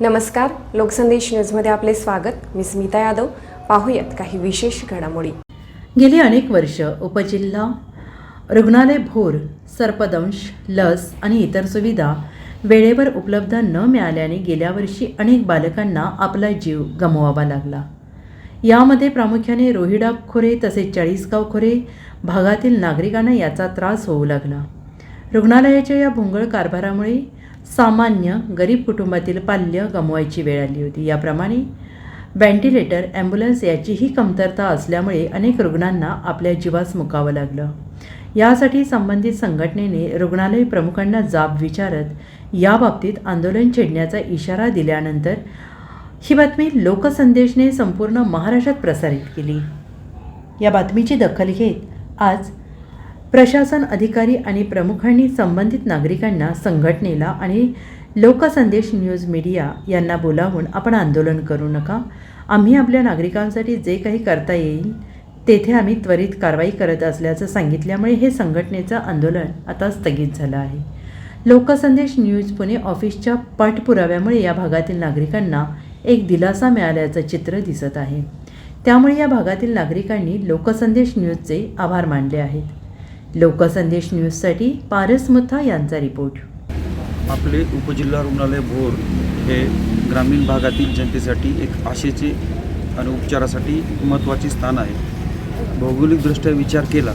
नमस्कार लोकसंदेश न्यूजमध्ये आपले स्वागत. मी स्मिता यादव. पाहूयात काही विशेष घडामोडी. गेली अनेक वर्ष उपजिल्हा रुग्णालय भोर सर्पदंश लस आणि इतर सुविधा वेळेवर उपलब्ध न मिळाल्याने गेल्या वर्षी अनेक बालकांना आपला जीव गमवावा लागला. यामध्ये प्रामुख्याने रोहिडा खोरे तसेच चाळीसगाव खोरे भागातील नागरिकांना याचा त्रास होऊ लागला. रुग्णालयाच्या या भोंगळ कारभारामुळे सामान्य गरीब कुटुंबातील पाल्य गमवायची वेळ आली होती. याप्रमाणे व्हेंटिलेटर ॲम्ब्युलन्स याचीही कमतरता असल्यामुळे अनेक रुग्णांना आपल्या जीवास मुकावं लागलं. यासाठी संबंधित संघटनेने रुग्णालय प्रमुखांना जाब विचारत याबाबतीत आंदोलन छेडण्याचा इशारा दिल्यानंतर ही बातमी लोकसंदेशने संपूर्ण महाराष्ट्रात प्रसारित केली. या बातमीची दखल घेत आज प्रशासन अधिकारी आणि प्रमुखांनी संबंधित नागरिकांना संघटनेला आणि लोकसंदेश न्यूज मीडिया यांना बोलावून आपण आंदोलन करू नका. आम्ही आपल्या नागरिकांसाठी जे काही करता येईल तेथे आम्ही त्वरित कारवाई करत असल्याचं सांगितल्यामुळे हे संघटनेचं आंदोलन आता स्थगित झालं आहे. लोकसंदेश न्यूज पुणे ऑफिसच्या पाठपुराव्यामुळे या भागातील नागरिकांना एक दिलासा मिळाल्याचं चित्र दिसत आहे. त्यामुळे या भागातील नागरिकांनी लोकसंदेश न्यूजचे आभार मानले आहेत. लोकसंदेश न्यूजसाठी पारस मुथा यांचा रिपोर्ट. आपले उपजिल्हा रुग्णालय भोर हे ग्रामीण भागातील जनतेसाठी एक आशेचे आणि उपचारासाठी महत्त्वाचे स्थान आहे. भौगोलिकदृष्ट्या विचार केला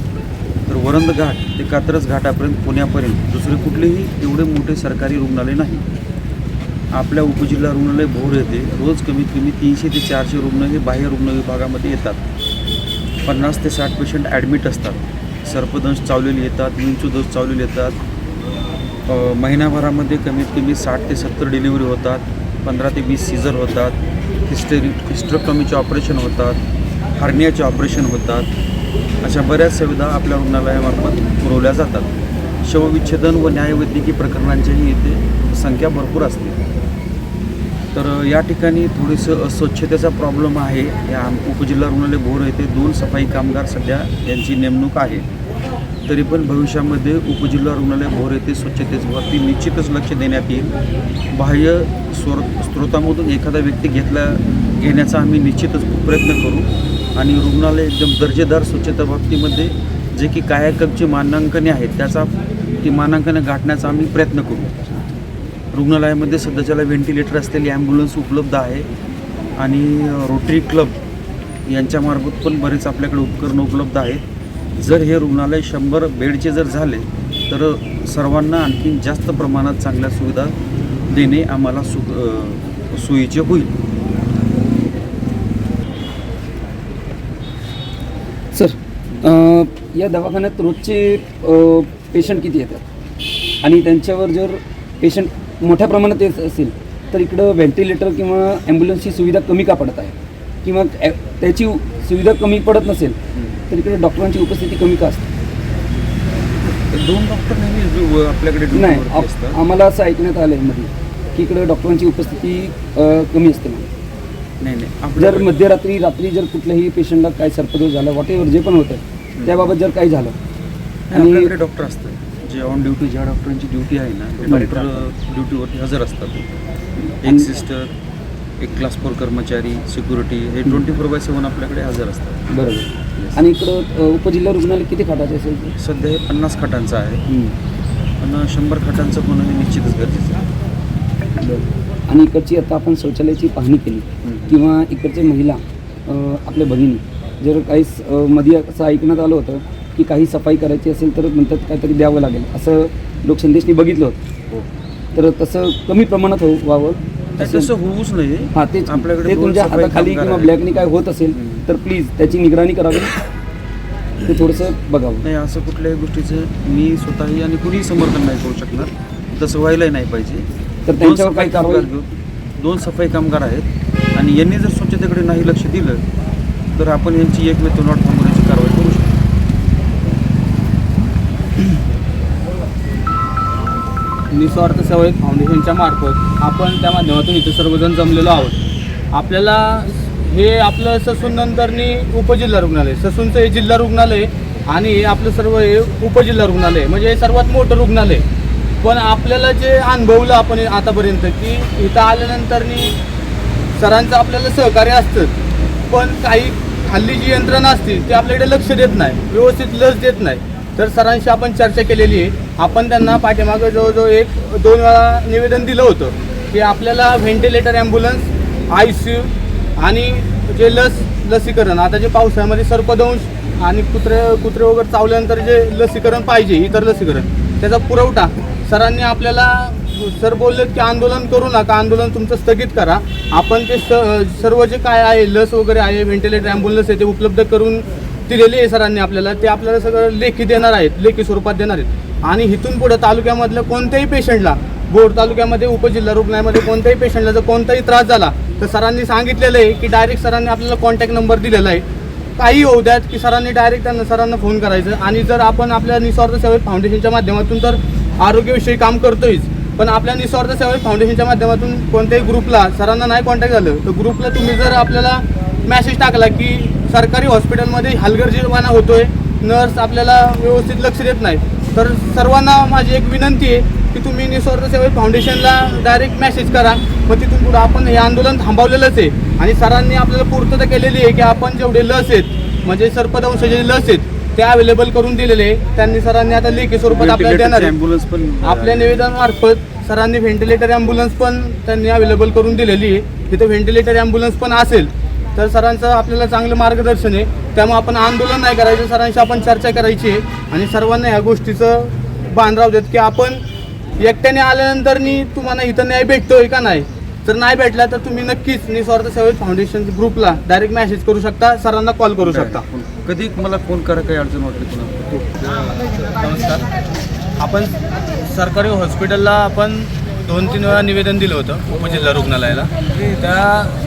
तर वरंद घाट ते कात्रज घाटापर्यंत पुण्यापर्यंत दुसरे कुठलेही एवढे मोठे सरकारी रुग्णालय नाही. आपल्या उपजिल्हा रुग्णालय भोर येथे रोज कमीत कमी तीनशे ते चारशे रुग्ण हे बाह्य रुग्ण विभागामध्ये येतात. पन्नास ते साठ पेशंट ॲडमिट असतात. सर्पदंश चावलेले येतात विंचू चावलेले येतात. महिनाभरामध्ये कमीत कमी साठ ते सत्तर डिलिव्हरी होतात पंधरा ते वीस सीझर होतात हिस्टेरी हिस्ट्रोकमीचे ऑपरेशन होतात हार्नियाचे ऑपरेशन होतात. अशा बऱ्याच सुविधा आपल्या रुग्णालयामार्फत पुरवल्या जातात. शवविच्छेदन व न्यायवैद्यकीय प्रकरणांचीही येथे संख्या भरपूर असते. तर या ठिकाणी थोडंसं अस्वच्छतेचा प्रॉब्लेम आहे. या आम- उपजिल्हा रुग्णालय भोर येथे दोन सफाई कामगार सध्या यांची नेमणूक आहे. तरी पण भविष्यामध्ये उपजिल्हा रुग्णालय भोर येथे स्वच्छतेवरती निश्चितच लक्ष देण्यात येईल. बाह्य स्वर स्रोतामधून एखादा व्यक्ती घेतला घेण्याचा आम्ही निश्चितच प्रयत्न करू. आणि रुग्णालय एकदम दर्जेदार स्वच्छता बाबतीमध्ये जे की कायाकल्पची मानांकने आहेत त्याचा ती मानांकनं गाठण्याचा आम्ही प्रयत्न करू. रुग्णालयामध्ये सध्याच्याला व्हेंटिलेटर असलेली ॲम्ब्युलन्स उपलब्ध आहे. आणि रोटरी क्लब यांच्यामार्फत पण बरेच आपल्याकडे उपकरणं उपलब्ध आहेत. जर हे रुग्णालय शंभर बेडचे जर झाले तर सर्वांना आणखी जास्त प्रमाणात चांगल्या सुविधा देणे आम्हाला सु सोयीचे होईल. सर या दवाखान्यात रोजचे पेशंट किती येतात? आणि त्यांच्यावर जर पेशंट मोठ्या प्रमाणात येत असेल तर इकडं व्हेंटिलेटर किंवा ॲम्ब्युलन्सची सुविधा कमी का पडत आहे? किंवा त्याची सुविधा कमी पडत नसेल तर इकडे डॉक्टरांची उपस्थिती कमी का असते? दोन डॉक्टर आपल्याकडे नाही आम्हाला असं ऐकण्यात आलं आहे मध्ये की इकडं डॉक्टरांची उपस्थिती कमी असते. नाही नाही जर मध्यरात्री रात्री जर कुठल्याही पेशंटला काय सर्पदोष झाला वॉट एव्हर जे पण होतं त्याबाबत जर काही झालं आपल्याकडे डॉक्टर असतात. जे ऑन ड्युटी ज्या डॉक्टरांची ड्युटी आहे ना ते. डॉक्टर ड्युटीवरती हजर असतात एक सिस्टर एक क्लास फोर कर्मचारी सिक्युरिटी हे ट्वेंटी फोर बाय सेवन आपल्याकडे हजर असतात बरोबर आणि इकडं उपजिल्हा रुग्णालय किती खाटाचे असेल? सध्या हे पन्नास खाटांचं आहे. पण शंभर खाटांचं होणं हे निश्चितच गरजेचं आहे. आणि इकडची आता आपण शौचालयाची पाहणी केली. किंवा इकडचे महिला आपल्या भगिनी जर काही मध्ये असं ऐकण्यात आलं होतं की काही सफाई करायची असेल तर म्हणतात काहीतरी द्यावं लागेल. असं लोकसंदेशनी बघितलं होतं. हो. तर तसं कमी प्रमाणात हो व्हावं. तसं होऊच नाही. हां तेच. आपल्याकडे ते तुमच्या हाताखाली किंवा. ब्लॅकनी काय होत असेल. तर प्लीज त्याची निगराणी करावी. ते थोडंसं बघावं. नाही असं कुठल्याही गोष्टीचं मी स्वतःही आणि कुणीही समर्थन नाही करू शकणार. तसं व्हायलाही नाही पाहिजे. तर त्यांच्यावर काही कारवाई दोन सफाई कामगार आहेत. आणि यांनी जर स्वच्छतेकडे नाही लक्ष दिलं तर आपण यांची एक मे नॉट थांबवण्याची कारवाई करू शकतो निस्वार्थ सवय फाउंडेशनच्या मार्फत आपण त्या माध्यमातून इथे सर्वजण जमलेलो आहोत. आपल्याला हे आपलं ससून नंतरनी उपजिल्हा रुग्णालय ससूनचं हे जिल्हा रुग्णालय आणि हे आपलं सर्व हे उपजिल्हा रुग्णालय म्हणजे हे सर्वात मोठं रुग्णालय. पण आपल्याला जे अनुभवलं आपण आतापर्यंत की इथं आल्यानंतरनी सरांचं आपल्याला सहकार्य असतं पण काही हल्ली जी यंत्रणा असते ती आपल्याकडे लक्ष देत नाही व्यवस्थित लस देत नाही. तर सरांशी आपण चर्चा केलेली. आहे आपण त्यांना पाठीमागं जवळजवळ एक दोन वेळा निवेदन दिलं होतं की आपल्याला ventilator ambulance I C U आणि जे लस लसीकरण. आता जे पावसाळ्यामध्ये सर्पदंश आणि कुत्रे कुत्रे वगैरे चावल्यानंतर जे लसीकरण पाहिजे इतर लसीकरण त्याचा पुरवठा सरांनी आपल्याला सर बोललेत की आंदोलन करू नका आंदोलन तुमचं स्थगित करा. आपण ते स सर्व जे काय आहे लस वगैरे आहे व्हेंटिलेटर ॲम्ब्युलन्स आहे ते उपलब्ध करून दिलेली आहे सरांनी आपल्याला. ते आपल्याला सगळं लेखी देणार आहेत लेखी स्वरूपात देणार आहेत. आणि इथून पुढं तालुक्यामधल्या कोणत्याही पेशंटला बोर तालुक्यामध्ये उपजिल्हा रुग्णालयामध्ये कोणत्याही पेशंटला जर कोणताही त्रास झाला तर सरांनी सांगितलेलं आहे की डायरेक्ट सरांनी आपल्याला कॉन्टॅक्ट नंबर दिलेला आहे. काही होऊ द्यात की सरांनी डायरेक्ट त्यांना सरांना फोन करायचं. आणि जर आपण आपल्या निस्वार्थ सेवा फाउंडेशनच्या माध्यमातून तर आरोग्याविषयी काम करतोयच. पण आपल्या निस्वार्थ सेवा फाउंडेशनच्या माध्यमातून कोणत्याही ग्रुपला सरांना नाही कॉन्टॅक्ट झालं तर ग्रुपला तुम्ही जर आपल्याला मेसेज टाकला की सरकारी हॉस्पिटलमध्ये हलगर्जीपणा होतोय. नर्स आपल्याला व्यवस्थित लक्ष देत नाही तर सर्वांना माझी एक विनंती आहे की तुम्ही निस्वार्थ सेवा फाउंडेशनला डायरेक्ट मेसेज करा. मग तिथून पुढं आपण हे आंदोलन थांबवलेलंच आहे. आणि सरांनी आपल्याला पूर्तता केलेली आहे की आपण जेवढे लस आहेत म्हणजे सर्पदंश जे लस आहेत ते अवेलेबल करून दिलेले आहे. त्यांनी सरांनी आता लेखी स्वरूपात आपल्याला देणार आहे. ॲम्ब्युलन्स पण आपल्या निवेदनामार्फत सरांनी व्हेंटिलेटर ॲम्ब्युलन्स पण त्यांनी अवेलेबल करून दिलेली आहे. तिथं व्हेंटिलेटर ॲम्ब्युलन्स पण असेल तर सरांचं आपल्याला चांगलं मार्गदर्शन आहे. त्यामुळे आपण आंदोलन नाही करायचं सरांशी आपण चर्चा करायची आहे. आणि सर्वांना ह्या गोष्टीचं भान राहू देत की आपण एकट्याने आल्यानंतरनी तुम्हाला इथं न्याय भेटतोय का नाही? जर नाही भेटला तर तुम्ही नक्कीच निस्वार्थ सेवा फाउंडेशन ग्रुपला डायरेक्ट मेसेज करू शकता सरांना कॉल करू शकता. कधी मला फोन करा काही अडचण वाटली पुन्हा नमस्कार. आपण सरकारी हॉस्पिटलला आपण दोन तीन वेळा निवेदन दिलं होतं उपजिल्हा रुग्णालयाला. त्या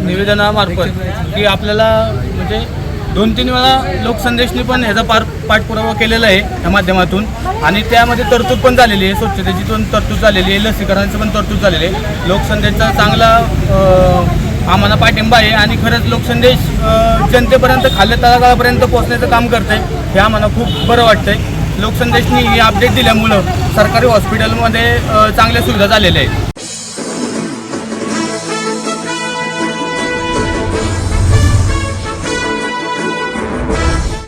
निवेदनामार्फत की आपल्याला म्हणजे दोन तीन वेळा लोकसंदेशनी पण ह्याचा पार पाठपुरावा केलेला आहे या माध्यमातून. आणि त्यामध्ये तरतूद पण झालेली आहे स्वच्छतेची पण तरतूद झालेली आहे लसीकरणाची पण तरतूद झालेली आहे. लोकसंदेशचा चांगला आम्हाला पाठिंबा आहे आणि खरंच लोकसंदेश जनतेपर्यंत खाल्ल्या तळागाळापर्यंत पोहोचण्याचं काम करतंय हे आम्हाला खूप बरं वाटतंय. लोकसंदेशनी ही अपडेट दिल्यामुळं सरकारी हॉस्पिटलमध्ये चांगल्या सुविधा झालेल्या आहेत.